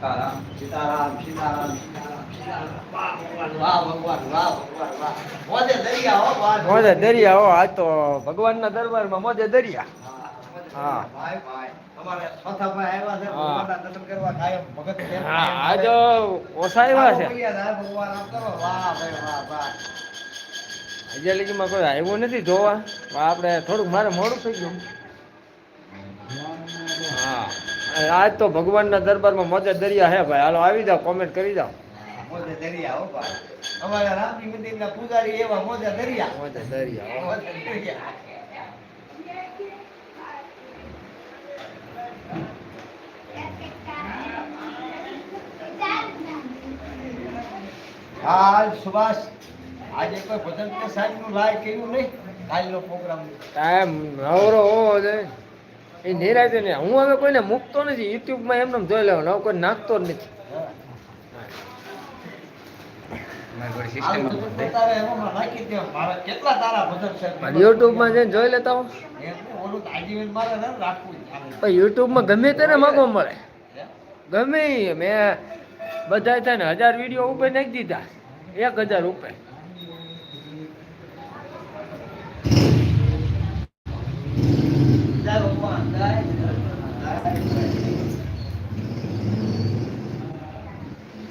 સીતારામ સીતારામ સીતારામ ભગવાન ભગવાન ભગવાન મોજે દરિયા હો વાહ મોજે દરિયા હો આજ તો ભગવાનના દરબારમાં મોજે દરિયા હા આજ ઓછા આવ્યા છે. ભગવાન કોઈ આવ્યું નથી જોવા. પણ આપણે થોડુંક મારે મોડું થઈ ગયું. હા. આજ તો ભગવાનના દરબારમાં મોજે દરિયા હે ભાઈ. હાલો આવી જાઓ કોમેન્ટ કરી જાઓ. મોજે દરિયા હો ભાઈ. અમારા રામજી મંદિરના પૂજારી એવા મોજે દરિયા. મોજે દરિયા મોજે દરિયા. હાલ સુભાષ આજે કોઈ ભજન સાહેબનું લાય કર્યું નહીં? કાલનો પ્રોગ્રામ ટાઈમ નવરો હોવો જોઈએ. એ નિરાતે ને. હું હવે કોઈને મૂકતો નથી. યુટ્યુબમાં એમને જોઈ લેવાનું. હવે કોઈ નાખતો જ નથી. છે યુટ્યુબમાં જઈને જોઈ લેતા હો. યુટ્યુબમાં ગમે તેને માગવા મળે. ગમે મેં બધા થાય ને હજાર વીડિયો ઉપર નાખી દીધા. એક હજાર ઉપર જય ભગવાન જય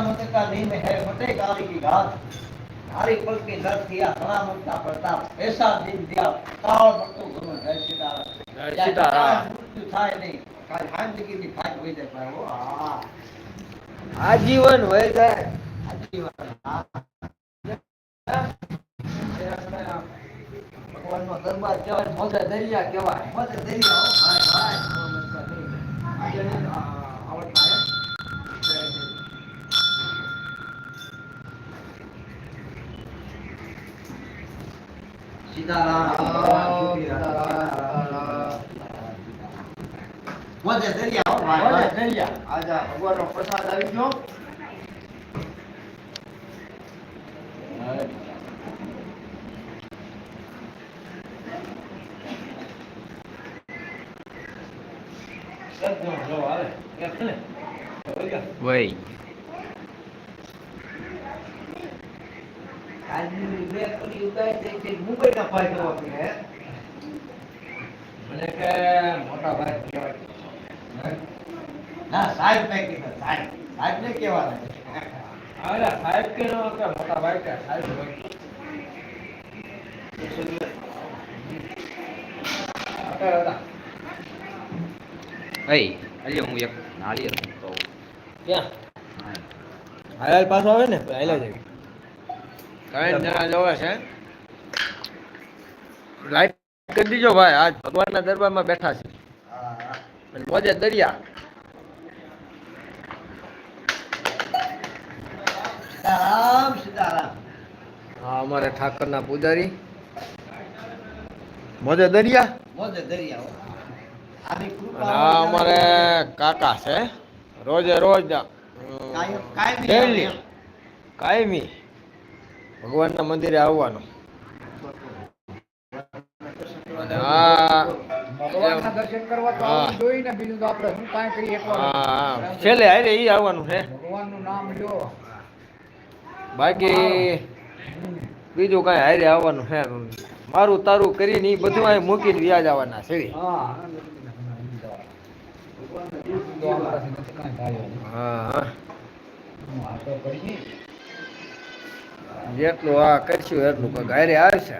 જય સીતારામ જય સીતારામ शना मत का नहीं में है मटे काली की घात हरी पल के नर किया सना मत का प्रताप ऐसा दिन दिया काल मतो गुरु जय सीताराम જય સીતારામ मृत्यु થાય નહીં કાલ શાંતિ ની ફાટ હોઈ જાય ભાઈ ઓ હા આજીવન હોય જાય સાચી વાત હા ભગવાનનો દરબાર કહેવાય મોજે દરિયા કહેવાય મોજે દરિયા હો ભાઈ ભગવાનનો પ્રસાદ આવી ગયો વઈ ભાઈ કરવા મને કે મોટા ભાઈ કહેવાય ના સાહેબ નહીં કીધા સાહેબ. સાહેબ ને કહેવાના અરે સાહેબ કે નો કે મોટા ભાઈ કે સાહેબ હોય. હતા, હતા. આજે હું એક નાળિયેર મૂકતો ક્યાં? હાલ પાછો આવે ને હાલ્યા જાય. કઈ જણા જોવે છે. લાઈટ કરી દીજો ભાઈ. આજ ભગવાનના દરબારમાં બેઠા છે. મોજે દરિયા. સીતારામ સીતારામ. હા અમારે ઠાકરના પૂજારી. મોજે દરિયા? મોજે દરિયા હો. અમારે કાકા છે. રોજે રોજ. કાયમી. ભગવાનના મંદિરે આવવાનું અને આ ભગવાનના દર્શન કરવા તો હા. આવવું જોઈએ ને બીજું તો આપણે શું કાંઈ કરીએ એકવાર હા છેલ્લે હારે એ આવવાનું છે. ભગવાનનું નામ લ્યો બાકી બીજું કાંઈ હારે આવવાનું છે. મારું તારું કરીને એ બધું અહીં મૂકીને વ્યાજ આવવાના છે. હા. જેટલું આ કરશું એટલું કંઈક હારે આવશે.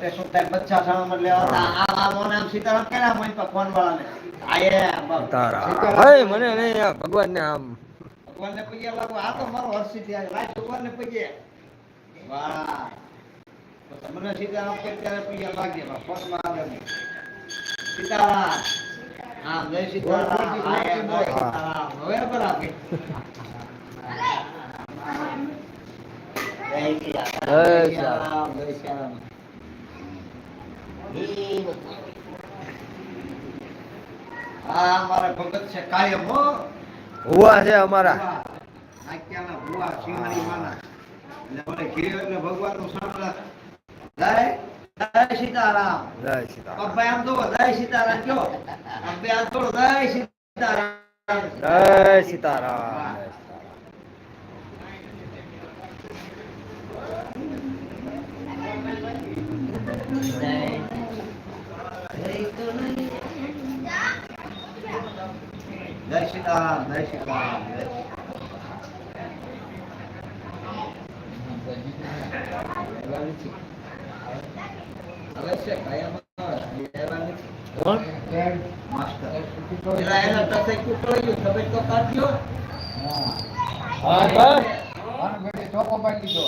પોતે શું થાય બચ્ચા શાળામાં લેવા હતા આ આ મોને આમ સીતારામ કેના મોઈ પર ફોન વાળાને આયે બસ. તારા સીતારામ. ભાઈ મને નહીં આ ભગવાનને આમ ભગવાનને પગે લાગુ આ તો મારો હર્ષિત યાર લાય ભગવાનને પગે વાહ તો તમને સીતારામ કે ત્યારે પગે લાગે બા ફોનમાં આવે નહીં. સીતારામ હા જય સીતારામ આયે જય સીતારામ હવે બરાબર જય સીતારામ જય સીતારામ હા મારા ભગત છે કાયમ હો. હુવા છે અમારા. આખ્યાના ભુવા સિંહાણી માના. એટલે મને ઘેર એટલે ભગવાનનું સાંભળા. જય જય સીતારામ. જય સીતારામ. પપ્પા આમ તો જય સીતારામ કયો? આમ બે જય સીતારામ. જય સીતારામ. જય જય જય સીતારામ જય હવે કાયમ એવા કોણ માસ્ટર એલા એલા ટસે કૂટોઈ ગયું ખબર તો કાઢ્યો હા. હા બસ આનો બેટે ચોકો પાડી દીધો.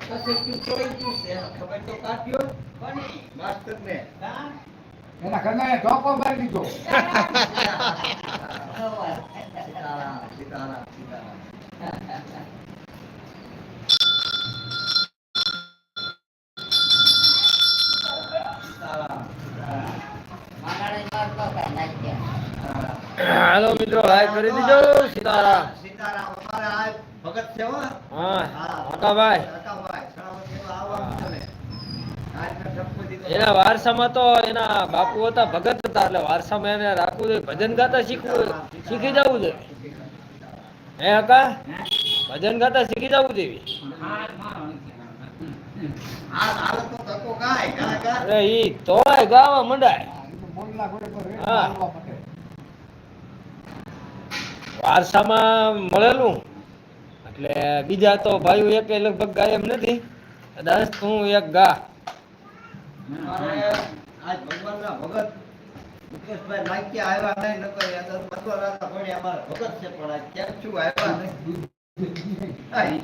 ટસે કૂટોઈ છે ખબર તો કાઢ્યો માસ્ટર ને એના કન્યાએ ચોકો મારી દીધો. હાલો મિત્રો લાઈક કરી દીજો સીતારામ. સીતારામ અમારે આ ભગત છે હા. હા કાકાભાઈ કાકાભાઈ સલામતીનો આવવાનું છે ને. આજનો ઠપકો દીધો. એના વારસામાં તો એના બાપુ હતા ભગત હતા એટલે વારસામાં એને રાખવું જોઈએ. ભજન ગાતા શીખવું શીખી જવું જોઈએ. હે હકા ભજન ગાતા શીખી જવું જોઈએ. અરે ઈ તોય ગાવા મંડાય. હા, હા. વારસામાં મળેલું. એટલે બીજા તો ભાઈઓ એક લગભગ ગાય એમ નથી. કદાચ તું એક ગા. અમારે આજ ભગવાનના ભગત મુકેશભાઈ નાખ્યા આવ્યા નહીં નકર એ અંદર બધો અમારા ભગત છે પણ આજ કેમ છું આવ્યા નહીં આય,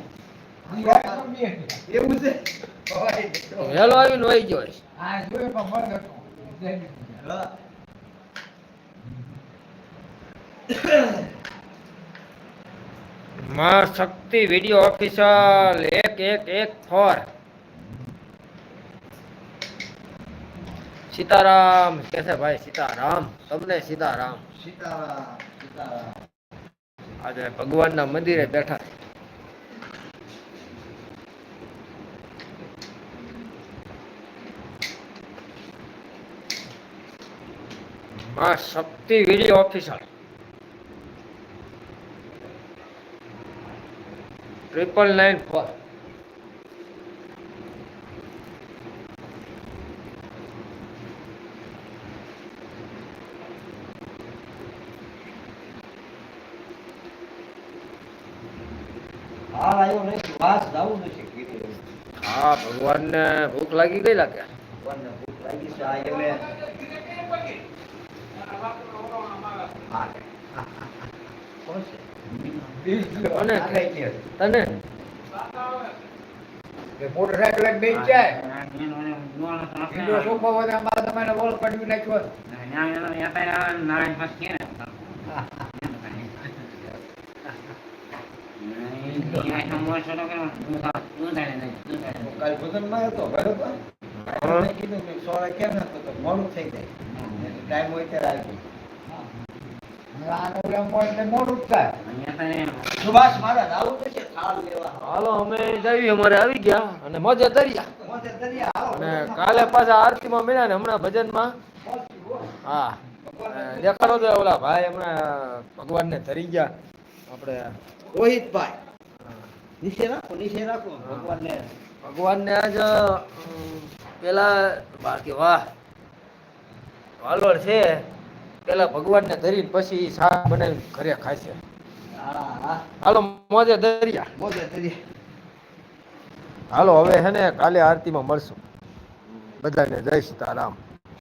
ઈ વાત તો બી હતી. એવું છે ઓય, આવીને વહી ગયો છે. જોયું પણ બંધ હતું. માં શક્તિ વીડિયો ઓફિસર એક એક એક ફોર સીતારામ. કે ભાઈ? સીતારામ. તમને સીતારામ. સીતારામ સીતારામ આજે ભગવાનના મંદિરે બેઠા. માં Shakti video officer. Triple nine four હાલ આવ્યો નહીં વાસ જાવું નથી કીધું હા ભગવાનને ભૂખ લાગી ગઈ લાગે ભગવાનને ભૂખ લાગી છે આ એટલે હા. કોણ છે? અને આગળ ગયો. તને કે મોટરસાઇકલ લઈને બેસી જાય. હીરો સોફો હોય તો અમારા તમારે વોલ કઢવી નાખ્યો હોત. કાલ ભજનમાં હતો ગયો તો મેં કાલે પાછા આરતી માં મળ્યા ને હમણાં ભજનમાં હા દેખાડો તો ઓલા ભાઈ હમણાં ભગવાન ને ધરી ગયા. આપડે રોહિતભાઈ. નીચે રાખો નીચે રાખો. ભગવાનને ભગવાનને આજ પેલા બાકી વાહ. વાલોળ છે. પેલા ભગવાનને ધરીને પછી શાક બનાવીને ઘરે ખાશે. હાલો મોજે દરિયા. મોજે દરિયા. હાલો હવે હે ને કાલે આરતીમાં મળશું. બધાને જય સીતારામ.